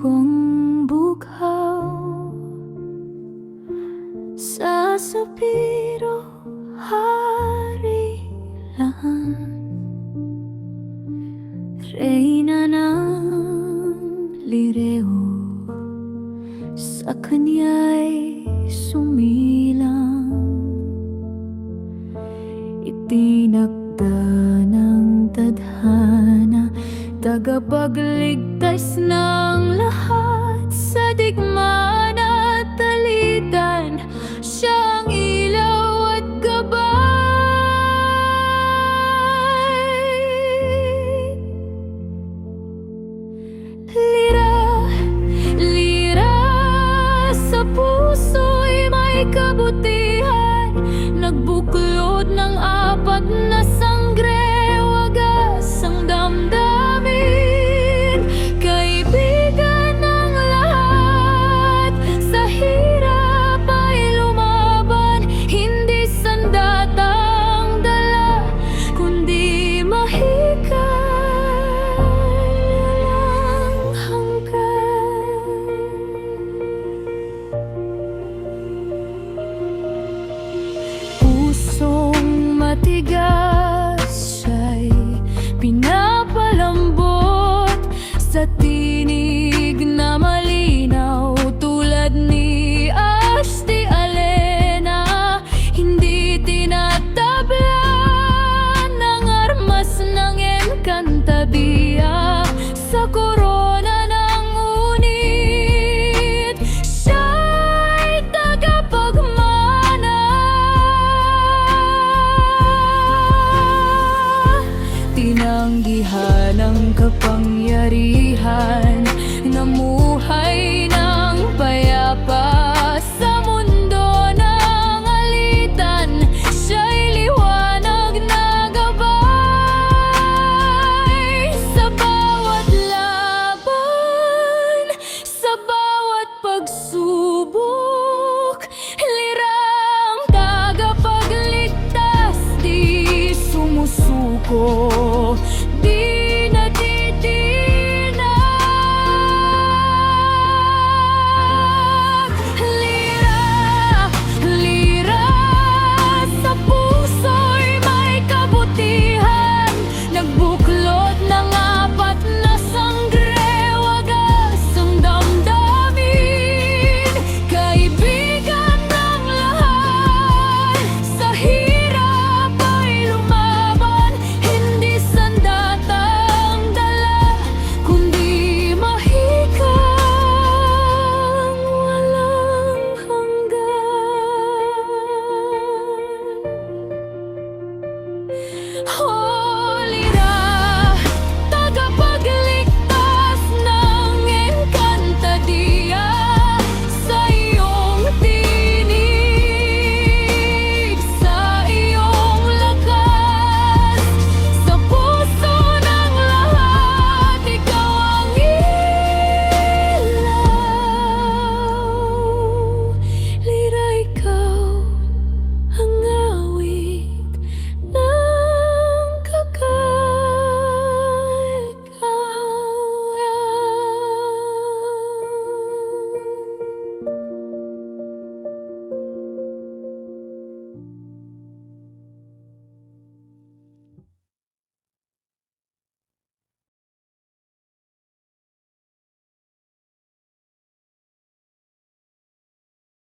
kong bughaw Sa sapiro harilan Reyna ng lireo Sa kanya'y sumilang Tagapagligtas ng lahat Sa digmaan at talitan Siya ang ilaw at gabay. Lira, lira Sa puso'y may kabutihan. Nagbuklod ng apat na sangre matigas siya'y pinapalambot kapangyarihan Namuhay ng payapa sa mundo ng alitan. Siya'y liwanag na gabay. Sa bawat laban, sa bawat pagsubok Lirang tagapagligtas di sumusuko. 红